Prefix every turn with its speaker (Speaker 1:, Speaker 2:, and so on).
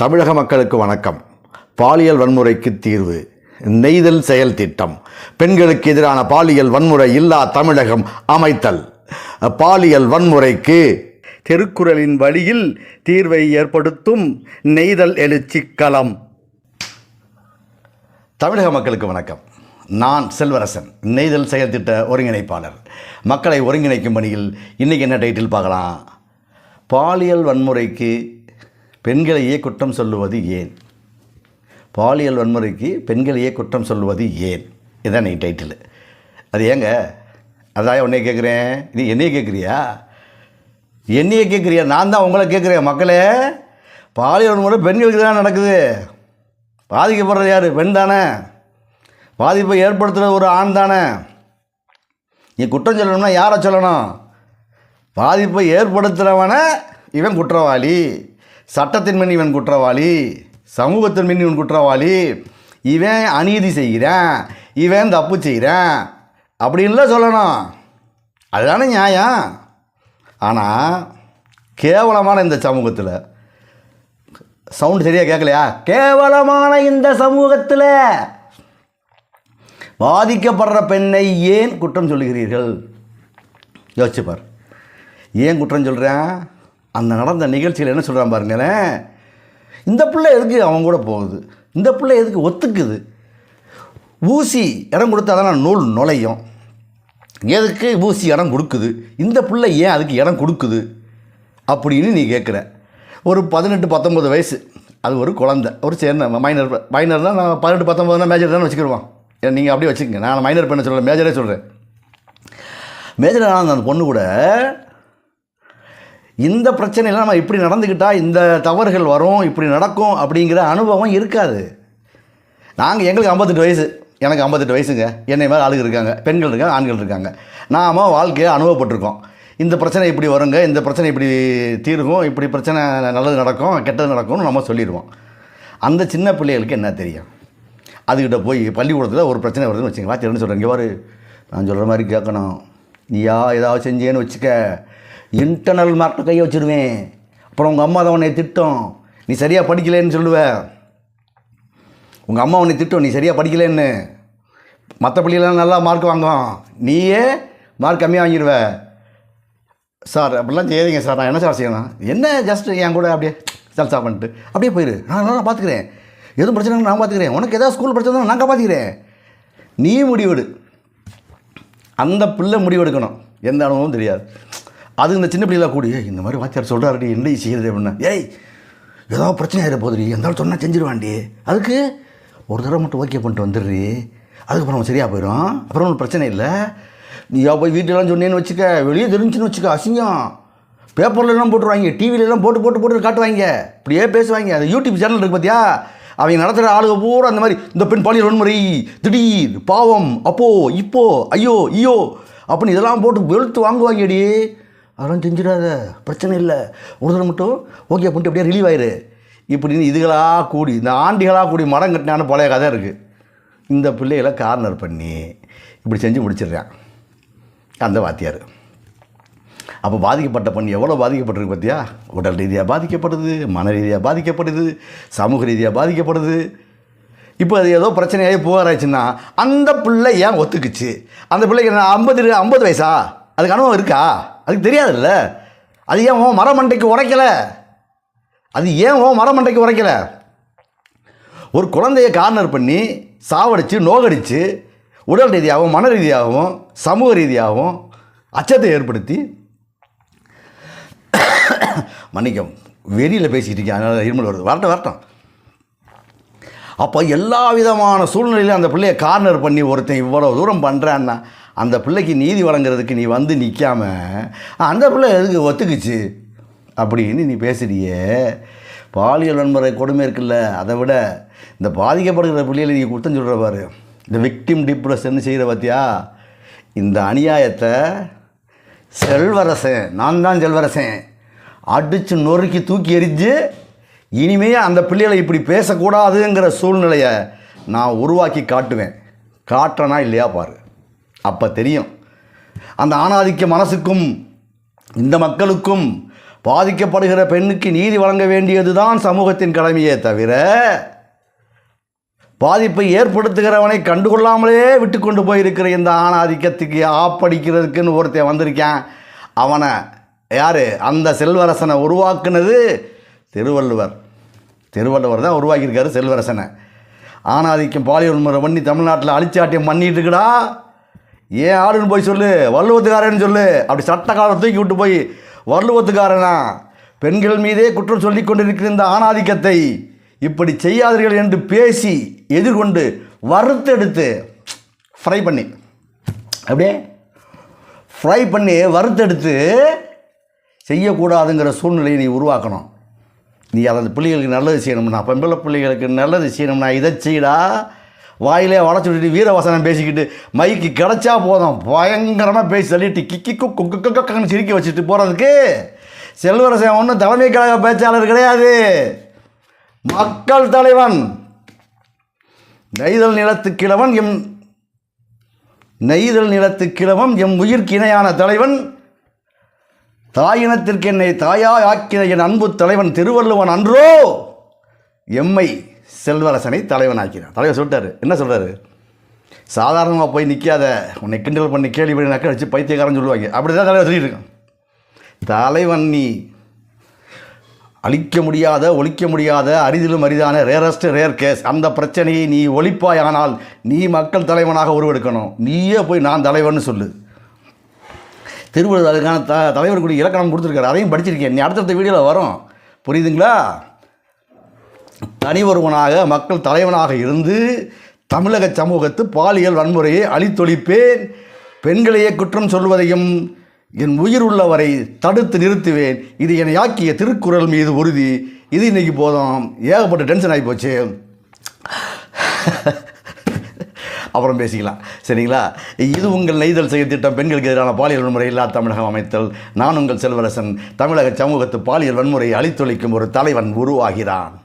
Speaker 1: தமிழக மக்களுக்கு வணக்கம். பாலியல் வன்முறைக்கு தீர்வு. நெய்தல் செயல் திட்டம். பெண்களுக்கு எதிரான பாலியல் வன்முறை இல்லா தமிழகம் அமைத்தல். பாலியல் வன்முறைக்கு திருக்குறளின் வழியில் தீர்வை ஏற்படுத்தும் நெய்தல் எழுச்சி களம். தமிழக மக்களுக்கு வணக்கம். நான் செல்வரசன் நெய்தல் செயல் திட்ட ஒருங்கிணைப்பாளர். மக்களை ஒருங்கிணைக்கும் பணியில் இன்றைக்கி என்ன டைட்டில் பார்க்கலாம்? பாலியல் வன்முறைக்கு பெண்களையே குற்றம் சொல்லுவது ஏன்? பாலியல் வன்முறைக்கு பெண்களையே குற்றம் சொல்லுவது ஏன்? இதுதான் நீ டைட்டில் அது ஏங்க? அதான் உன்னைய கேட்குறேன் நீ என்னைய கேட்குறியா என்னைய கேட்குறியா நான் தான் உங்களை கேட்குறேன் மக்களே. பாலியல் வன்முறை பெண்களுக்கு தான் நடக்குது. பாதிக்கப்படுறது யார்? பெண் தானே. பாதிப்பை ஏற்படுத்துகிற ஒரு ஆண் தானே. நீ குற்றம் சொல்லணும்னா யாரை சொல்லணும்? பாதிப்பை ஏற்படுத்துகிறவனை இவன் குற்றவாளி. சட்டத்தின் மின் இவன் குற்றவாளி சமூகத்தின் மின் இவன் குற்றவாளி இவன் அநீதி செய்கிறேன் இவன் தப்பு செய்கிறேன் அப்படின்லாம் சொல்லணும். அதுதானே நியாயம். ஆனால் கேவலமான இந்த சமூகத்தில் சவுண்டு சரியாக கேட்கலையா? கேவலமான இந்த சமூகத்தில் பாதிக்கப்படுற பெண்ணை ஏன் குற்றம் சொல்லுகிறீர்கள்? யோசிச்சுப்பார் ஏன் குற்றம் சொல்கிறேன் அந்த நடந்த நிகழ்ச்சியில் என்ன சொல்கிறான் பாருங்களேன்? இந்த பிள்ளை எதுக்கு அவன் கூட போகுது? இந்த பிள்ளை எதுக்கு ஒத்துக்குது? ஊசி இடம் கொடுத்தா தான் நூல் நுழையும். எதுக்கு ஊசி இடம் கொடுக்குது? இந்த பிள்ளை ஏன் அதுக்கு இடம் கொடுக்குது? அப்படின்னு நீ கேட்குற. ஒரு பதினெட்டு பத்தொம்பது வயசு. அது ஒரு குழந்தை. ஒரு சேர்ந்த மைனர் மைனர் தான். நான் பதினெட்டு பத்தொம்பதுனா மேஜர் தான் வச்சுக்கிடுவான். நீங்கள் அப்படியே வச்சுக்கோங்க. நான் மைனர் பண்ண சொல்கிறேன் மேஜரே சொல்கிறேன் மேஜர் ஆன அந்த பொண்ணு கூட இந்த பிரச்சனையெல்லாம் நம்ம இப்படி நடந்துக்கிட்டால் இந்த தவறுகள் வரும் இப்படி நடக்கும் அப்படிங்கிற அனுபவம் இருக்காது. நாங்கள் எங்களுக்கு ஐம்பத்தெட்டு வயசு. எனக்கு ஐம்பத்தெட்டு வயசுங்க. என்னை மாதிரி ஆளுங்க இருக்காங்க. பெண்கள் இருக்காங்க ஆண்கள் இருக்காங்க. நாம வாழ்க்கையை அனுபவப்பட்டிருக்கோம். இந்த பிரச்சனை இப்படி வருங்க இந்த பிரச்சனை இப்படி தீர்வும் இப்படி பிரச்சனை நல்லது நடக்கும் கெட்டது நடக்கும்னு நம்ம சொல்லிடுவோம். அந்த சின்ன பிள்ளைகளுக்கு என்ன தெரியும்? அதுக்கிட்ட போய் பள்ளிக்கூடத்தில் ஒரு பிரச்சனை வருதுன்னு வச்சுங்க வாத்தியார்னு சொல்கிறேன் இங்கே பாரு நான் சொல்கிற மாதிரி கேட்கணும். நீயா ஏதாவது செஞ்சேன்னு வச்சுக்க. இன்டர்னல் மார்க்கில் கையை வச்சிருவேன். அப்புறம் உங்கள் அம்மா தான் உன்னை திட்டம். நீ சரியாக படிக்கலைன்னு சொல்லுவ. உங்கள் அம்மா உன்னை திட்டம் நீ சரியாக படிக்கலைன்னு. மற்ற பள்ளியெல்லாம் நல்லா மார்க் வாங்கும் நீயே மார்க் கம்மியாக வாங்கிடுவ சார் அப்படிலாம் செய்யாதீங்க சார். நான் என்ன சார் செய்யணும்? என்ன ஜஸ்ட் என் கூட அப்படியே சல்சா பண்ணிட்டு. அப்படியே போயிரு. நான் நான் பார்த்துக்கிறேன் எதுவும் பிரச்சனை நான் பார்த்துக்கிறேன் உனக்கு ஏதாவது ஸ்கூல் பிரச்சனை நான் பார்த்துக்கிறேன் நீ முடிவெடு. அந்த பிள்ளை முடிவெடுக்கணும். எந்த அனுபவமும் தெரியாது. அது இந்த சின்ன பிள்ளைகளாக கூடி இந்த மாதிரி வாத்தியார் சொல்கிறாருடி என்ன செய்யுது அப்படின்னா? ஏய் ஏதோ பிரச்சனை ஆகிட போதுடி எந்தாலும் சொன்னால் செஞ்சிருவாண்டி அதுக்கு? ஒரு தடவை மட்டும் ஓகே பண்ணிட்டு வந்துடுறி. அதுக்கப்புறம் சரியாக போயிடும். அப்புறம் ஒன்றும் பிரச்சனை இல்லை. நீ போய் வீட்டிலலாம் சொன்னேன்னு வச்சுக்க வெளியே தெரிஞ்சுன்னு வச்சுக்க அசிங்கம். பேப்பர்லலாம் போட்டுருவாங்க டிவிலலாம் போட்டு போட்டு போட்டு காட்டுவாங்க. இப்படியே பேசுவாங்க. அது யூடியூப் சேனல் இருக்கு பார்த்தியா அவங்க நடத்துகிற ஆளுங்க பூரா அந்த மாதிரி இந்த பெண் பாலியல் வன்முறை திடீர் பாவம் அப்போ இப்போ ஐயோ ஐயோ அப்படின்னு இதெல்லாம் போட்டு வெளுத்து வாங்குவாங்கடி. அதெல்லாம் செஞ்சிடாத. பிரச்சனை இல்லை. ஒரு தடவை மட்டும் ஓகே பண்ணிட்டு அப்படியே ரிலீவ் ஆயிரு. இப்படின்னு இதுகளாக கூடி இந்த ஆண்டிகளாக கூடி மடம் கட்டினான பழைய கதை இருக்குது இந்த பிள்ளைகளை கார்னர் பண்ணி இப்படி செஞ்சு முடிச்சிடுறான். அந்த வாத்தியார். அப்போ பாதிக்கப்பட்ட பெண் எவ்வளோ பாதிக்கப்பட்டிருக்கு பார்த்தியா உடல் ரீதியாக பாதிக்கப்படுது மன ரீதியாக பாதிக்கப்படுது சமூக ரீதியாக பாதிக்கப்படுது. இப்போ அது ஏதோ பிரச்சனையாகி புகாராச்சுன்னா அந்த பிள்ளை ஏன் ஒத்துக்குச்சு? அந்த பிள்ளைக்கு என்ன ஐம்பது ஐம்பது வயசா? அதுக்கு அனுபவம் இருக்கா? அதுக்கு தெரியாதுல்ல. அது ஏன் ஓ மரமண்டைக்கு உரைக்கல அது ஏன் ஓ மரமண்டைக்கு உரைக்கல ஒரு குழந்தைய கார்னர் பண்ணி சாவடித்து நோகடித்து உடல் ரீதியாகவும் மன ரீதியாகவும் சமூக ரீதியாகவும் அச்சத்தை ஏற்படுத்தி மன்னிக்கும் வெளியில் பேசிக்கிட்டு இருக்கேன். அதனால் இருமல் வருது. வரட்டும் வரட்டும். அப்போ எல்லா விதமான சூழ்நிலையிலும் அந்த பிள்ளைய கார்னர் பண்ணி ஒருத்தன் இவ்வளோ தூரம் பண்ணுறான்னா அந்த பிள்ளைக்கு நீதி வழங்குறதுக்கு நீ வந்து நிற்காம அந்த பிள்ளை எதுக்கு ஒத்துக்குச்சு? அப்படின்னு நீ பேசுறியே. பாலியல் வன்முறை கொடுமை இருக்குல்ல அதை விட இந்த பாதிக்கப்படுகிற பிள்ளைகளை நீ குத்தம் சொல்கிற பாரு. இந்த விக்டிம் டிப்ரெஷன் செய்கிற பார்த்தியா இந்த அநியாயத்தை செல்வரசன் நான் தான் செல்வரசன் அடித்து நொறுக்கி தூக்கி எரிஞ்சு இனிமே அந்த பிள்ளைகளை இப்படி பேசக்கூடாதுங்கிற சூழ்நிலையை நான் உருவாக்கி காட்டுவேன். காட்டுறேனா இல்லையா பாரு. அப்போ தெரியும். அந்த ஆணாதிக்க மனசுக்கும் இந்த மக்களுக்கும் பாதிக்கப்படுகிற பெண்ணுக்கு நீதி வழங்க வேண்டியதுதான் சமூகத்தின் கடமையே தவிர பாதிப்பை ஏற்படுத்துகிறவனை கண்டுகொள்ளாமலே விட்டு கொண்டு போயிருக்கிற இந்த ஆணாதிக்கத்துக்கு ஆப்படிக்கிறதுக்குன்னு ஒருத்தன் வந்திருக்கான். அவனை யார்? அந்த செல்வரசனை உருவாக்குனது திருவள்ளுவர். திருவள்ளுவர் தான் உருவாக்கியிருக்காரு செல்வரசனை. ஆணாதிக்கம் பாலியல் முறை பண்ணி தமிழ்நாட்டில் அழிச்சாட்டியம் பண்ணிட்டு இருக்குடா. ஏன் ஆளுன்னு போய் சொல்லு வள்ளுவத்துக்காரன்னு சொல்லு. அப்படி சட்டக்காரன் தூக்கி விட்டு போய் வள்ளுவத்துக்காரனா? பெண்கள் மீதே குற்றம் சொல்லி கொண்டிருக்கிற இந்த ஆணாதிக்கத்தை இப்படி செய்யாதீர்கள் என்று பேசி எதிர்கொண்டு வறுத்தெடுத்து ஃப்ரை பண்ணி. அப்படியே ஃப்ரை பண்ணி வறுத்தெடுத்து செய்யக்கூடாதுங்கிற சூழ்நிலையை நீ உருவாக்கணும். நீ அதை பிள்ளைகளுக்கு நல்லது செய்யணும்னா பெண்பிள்ளை பிள்ளைகளுக்கு நல்லது செய்யணும்னா இதை செய்யடா வாயிலே வளச்சு விட்டுட்டு வீரவசனம் பேசிக்கிட்டு மைக்கு கிடச்சா போதும். பயங்கரமாக பேசி சொல்லிட்டு கிக்கி கொக்கு குக்கு குக்குன்னு சிரிக்க வச்சுட்டு போகிறதுக்கு செல்வரசன் ஒன்றும் தலைமை கழக பேச்சாளர் கிடையாது. மக்கள் தலைவன். நெய்தல் நிலத்து கிழவன் எம் நெய்தல் நிலத்து கிழவன் எம் உயிர்க்கு இணையான தலைவன். தாயினத்திற்கு என்னை தாயாய் ஆக்கின என் அன்பு தலைவன் திருவள்ளுவன் அன்றோ. எம்மை செல்வரசனை தலைவனாக்கினான் தலைவர் சொல்லிட்டாரு. என்ன சொல்கிறாரு சாதாரணமாக போய் நிற்காத உன்னை கிண்டல் பண்ணி கேள்வி பண்ணி நக்க வச்சு பைத்தியக்காரன் சொல்லுவாங்க. அப்படி தான் தலைவர் சொல்லிட்டு தலைவன் நீ அழிக்க முடியாத ஒழிக்க முடியாத அரிதிலும் அரிதான ரேரஸ்ட் ரேர் கேஸ் அந்த பிரச்சனையை நீ ஒழிப்பாயானால் நீ மக்கள் தலைவனாக உருவெடுக்கணும். நீயே போய் நான் தலைவன் சொல்லு. திருவள்ளுவர் அதுக்கான த தலைவர்களுடைய இலக்கணம் கொடுத்துருக்காரு. அதையும் படிச்சிருக்கேன். நீ அடுத்தடுத்த வீடியோவில் வரும். புரியுதுங்களா? தனி ஒருவனாக மக்கள் தலைவனாக இருந்து தமிழக சமூகத்து பாலியல் வன்முறையை அழித்தொழிப்பேன். பெண்களையே குற்றம் சொல்வதையும் என் உயிர் உள்ளவரை தடுத்து நிறுத்துவேன். இது என்னை ஆக்கிய திருக்குறள் மீது உறுதி. இது இன்னைக்கு போதும். ஏகப்பட்ட டென்ஷன் ஆகி போச்சு. அப்புறம் பேசிக்கலாம். சரிங்களா? இது உங்கள் நெய்தல் செய்ய திட்டம். பெண்களுக்கு எதிரான பாலியல் வன்முறை இல்லா தமிழகம் அமைத்தல். நான் உங்கள் செல்வரசன். தமிழக சமூகத்து பாலியல் வன்முறையை அழித்தொழிக்கும் ஒரு தலைவன் உருவாகிறான்.